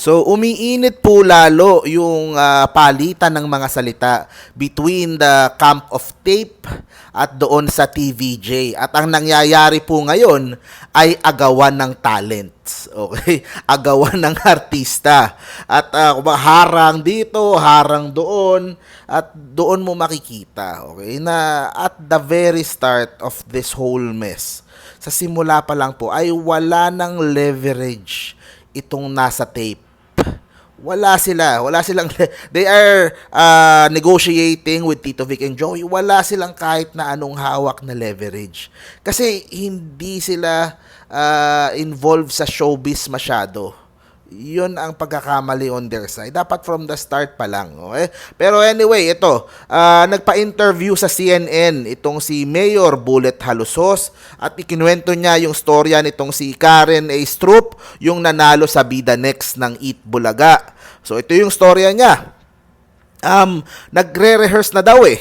So umiinit po lalo yung ah, palitan ng mga salita between the camp of tape at doon sa TVJ. At ang nangyayari po ngayon ay agawan ng talents. Okay? Agawan ng artista. At kumbaga, harang dito, harang doon, at doon mo makikita. Okay? Na at the very start of this whole mess, sa simula pa lang po ay wala ng leverage itong nasa tape. Wala sila. Wala silang... They are uh, negotiating with Tito Vic and Joey. Wala silang kahit na anong hawak na leverage. Kasi hindi sila uh, involved sa showbiz masyado. Yun ang pagkakamali on their side. Dapat from the start pa lang. Okay? Pero anyway, ito. ah, nagpa-interview sa CNN itong si Mayor Bullet Halusos at ikinuwento niya yung storya nitong si Karen A. Stroop, yung nanalo sa Bida Next ng Eat Bulaga. So ito yung storya niya. Um, nagre-rehearse na daw eh.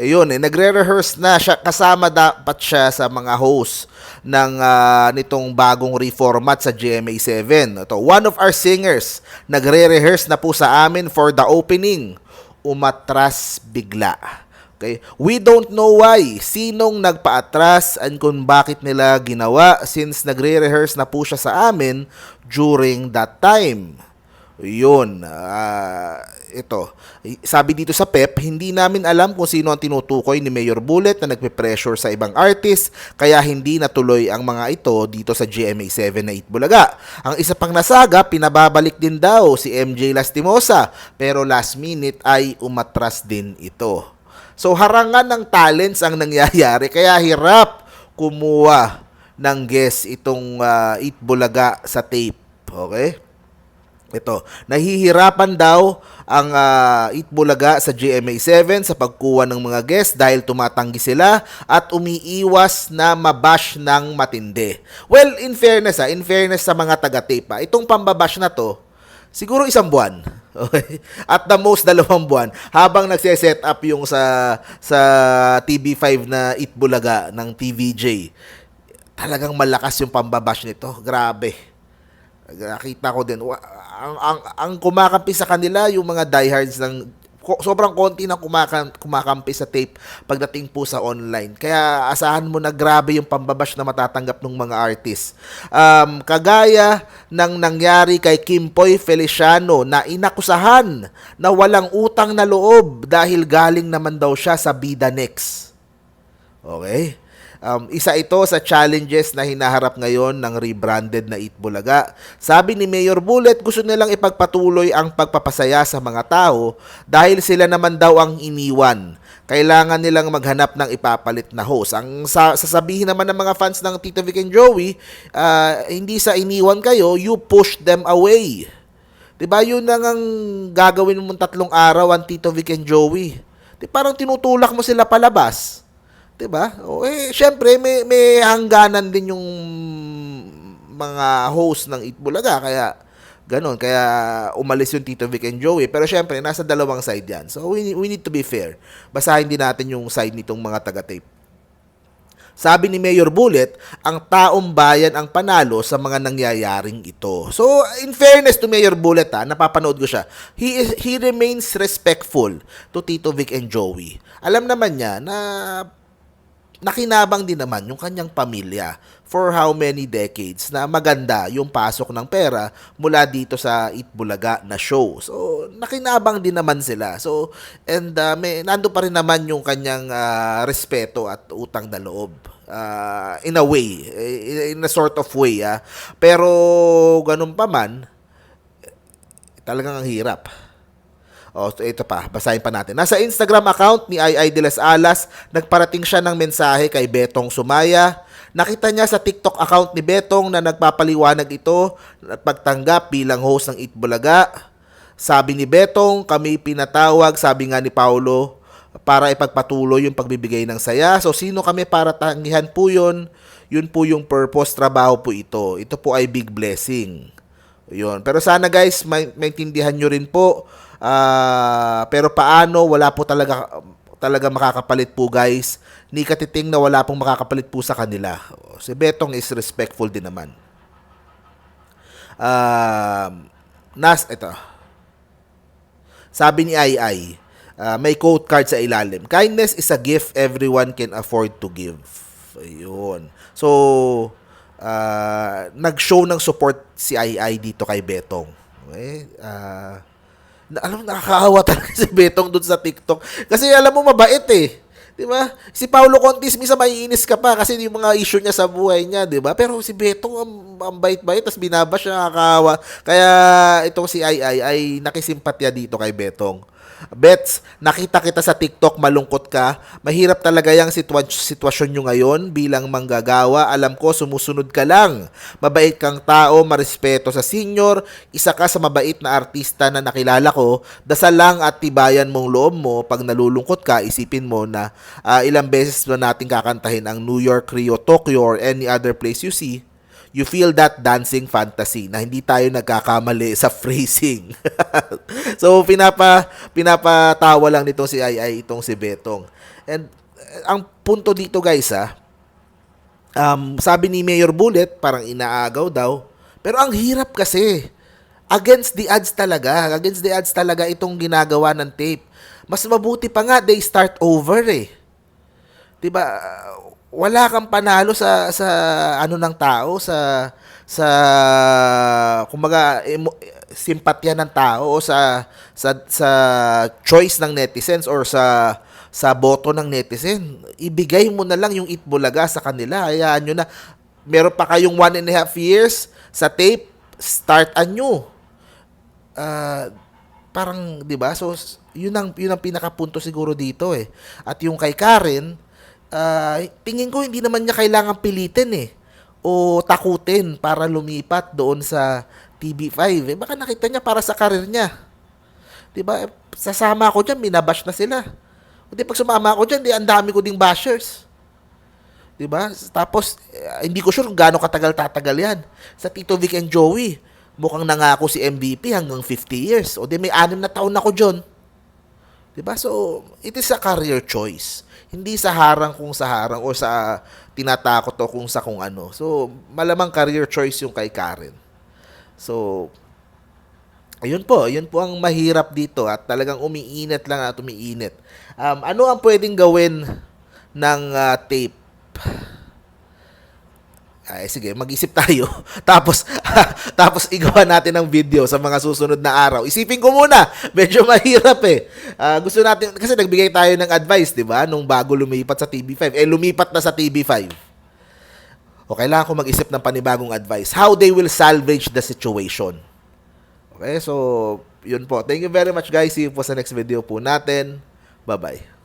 Ayun, eh, nagre-rehearse na siya kasama dapat siya sa mga host ng ah, nitong bagong reformat sa GMA7. Ito, one of our singers nagre-rehearse na po sa amin for the opening. Umatras bigla. Okay? We don't know why. Sinong nagpaatras and kung bakit nila ginawa since nagre-rehearse na po siya sa amin during that time. Yun. ah, ito. Sabi dito sa PEP, hindi namin alam kung sino ang tinutukoy ni Mayor Bullet na nagpe-pressure sa ibang artist, kaya hindi natuloy ang mga ito dito sa GMA7 na Itbulaga. Ang isa pang nasaga, pinababalik din daw si MJ Lastimosa, pero last minute ay umatras din ito. So harangan ng talents ang nangyayari, kaya hirap kumuha ng guest itong uh, Itbulaga sa tape. Okay? Ito, nahihirapan daw ang uh, Itbulaga sa GMA7 sa pagkuha ng mga guests dahil tumatanggi sila at umiiwas na mabash ng matindi. Well, in fairness ha, in fairness sa mga taga-tape ha, itong pambabash na to, siguro isang buwan. Okay? At the most dalawang buwan habang nagse-set up yung sa sa TV5 na Itbulaga ng TVJ. Talagang malakas yung pambabash nito. Grabe. Nakita ko din. Ang, ang, ang kumakampi sa kanila, yung mga diehards ng sobrang konti na kumakan, kumakampi sa tape pagdating po sa online. Kaya asahan mo na grabe yung pambabash na matatanggap ng mga artist. Um, kagaya ng nangyari kay Kimpoy Feliciano na inakusahan na walang utang na loob dahil galing naman daw siya sa Bida Next. Okay? Um, isa ito sa challenges na hinaharap ngayon ng rebranded na Eat Bulaga. Sabi ni Mayor Bullet, gusto nilang ipagpatuloy ang pagpapasaya sa mga tao dahil sila naman daw ang iniwan. Kailangan nilang maghanap ng ipapalit na host. Ang sa- sasabihin naman ng mga fans ng Tito Vic and Joey, ah, hindi sa iniwan kayo, you push them away. 'Di ba? Yun lang ang gagawin mo tatlong araw ang Tito Vic and Joey. Di parang tinutulak mo sila palabas. 'Di ba? O eh syempre may may hangganan din yung mga host ng Itbulaga kaya ganun kaya umalis yung Tito Vic and Joey pero syempre nasa dalawang side yan. So we, we need to be fair. Basahin din natin yung side nitong mga taga-tape. Sabi ni Mayor Bullet, ang taong bayan ang panalo sa mga nangyayaring ito. So, in fairness to Mayor Bullet, ha, napapanood ko siya, he, is- he remains respectful to Tito Vic and Joey. Alam naman niya na nakinabang din naman yung kanyang pamilya for how many decades na maganda yung pasok ng pera mula dito sa Itbulaga na show. So, nakinabang din naman sila. So, and uh, may, nando pa rin naman yung kanyang ah, respeto at utang na loob. Ah, in a way, eh, in a sort of way. Ah. Pero, ganun pa man, talagang ang hirap. O, so ito pa, basahin pa natin. Nasa Instagram account ni Ai de las Alas, nagparating siya ng mensahe kay Betong Sumaya. Nakita niya sa TikTok account ni Betong na nagpapaliwanag ito at pagtanggap bilang host ng Itbulaga. Sabi ni Betong, kami pinatawag, sabi nga ni Paulo, para ipagpatuloy yung pagbibigay ng saya. So, sino kami para tanggihan po yun? Yun po yung purpose, trabaho po ito. Ito po ay big blessing. Yun. Pero sana guys, may, maintindihan nyo rin po. Ah, pero paano, wala po talaga talaga makakapalit po guys. Ni katiting na wala pong makakapalit po sa kanila. Si Betong is respectful din naman. Um, Nas, ito. Sabi ni Ai Ai, ah, may quote card sa ilalim. Kindness is a gift everyone can afford to give. Ayun. So, ah, nag-show ng support si Ai Ai dito kay Betong. Okay? Na, alam mo, nakakaawa talaga si Betong dun sa TikTok. Kasi alam mo, mabait eh. Di ba? Si Paulo Contis, misa maiinis ka pa kasi yung mga issue niya sa buhay niya, di ba? Pero si Betong, ang, ang bait-bait, tapos binabash siya, nakakaawa. Kaya itong si Ai Ai ay nakisimpatya dito kay Betong. Bets, nakita kita sa TikTok, malungkot ka. Mahirap talaga yung sitwa- sitwasyon nyo ngayon bilang manggagawa. Alam ko, sumusunod ka lang. Mabait kang tao, marespeto sa senior. Isa ka sa mabait na artista na nakilala ko. Dasal lang at tibayan mong loob mo. Pag nalulungkot ka, isipin mo na ah, ilang beses na natin kakantahin ang New York, Rio, Tokyo, or any other place you see you feel that dancing fantasy na hindi tayo nagkakamali sa phrasing. so pinapa pinapatawa lang nitong si Ai Ai itong si Betong. And uh, ang punto dito guys ah, um, sabi ni Mayor Bullet parang inaagaw daw. Pero ang hirap kasi against the odds talaga. Against the odds talaga itong ginagawa ng tape. Mas mabuti pa nga they start over eh. 'Di ba? Wala kang panalo sa sa ano ng tao sa sa kumbaga emo, simpatya ng tao o sa sa sa choice ng netizens or sa sa boto ng netizen. Ibigay mo na lang yung itbulaga sa kanila. Hayaan nyo na. Meron pa kayong one and a half years sa tape, start anew. Ah, parang 'di ba? So yun ang yun ang pinakapunto siguro dito eh. At yung kay Karen, ah, tingin ko hindi naman niya kailangan pilitin eh o takutin para lumipat doon sa TV5. Eh, baka nakita niya para sa karir niya. 'Di ba? Sasama ako diyan, minabash na sila. Hindi pag sumama ako diyan, di ang dami ko ding bashers. 'Di ba? Tapos eh, hindi ko sure kung gaano katagal tatagal 'yan. Sa Tito Vic and Joey, mukhang nangako si MVP hanggang 50 years. O di may anim na taon ako diyon. 'Di ba? So, it is a career choice. Hindi sa harang kung sa harang o sa tinatakot o kung sa kung ano. So, malamang career choice yung kay Karen. So, ayun po, yun po ang mahirap dito at talagang umiinit lang at umiinit. Um, ano ang pwedeng gawin ng ah, tape? Ay, sige, mag-isip tayo. tapos, tapos igawa natin ng video sa mga susunod na araw. Isipin ko muna. Medyo mahirap eh. Ah, gusto natin, kasi nagbigay tayo ng advice, di ba? Nung bago lumipat sa TV5. Eh, lumipat na sa TV5. O kailangan ko mag-isip ng panibagong advice. How they will salvage the situation. Okay, so, yun po. Thank you very much guys. See you po sa next video po natin. Bye-bye.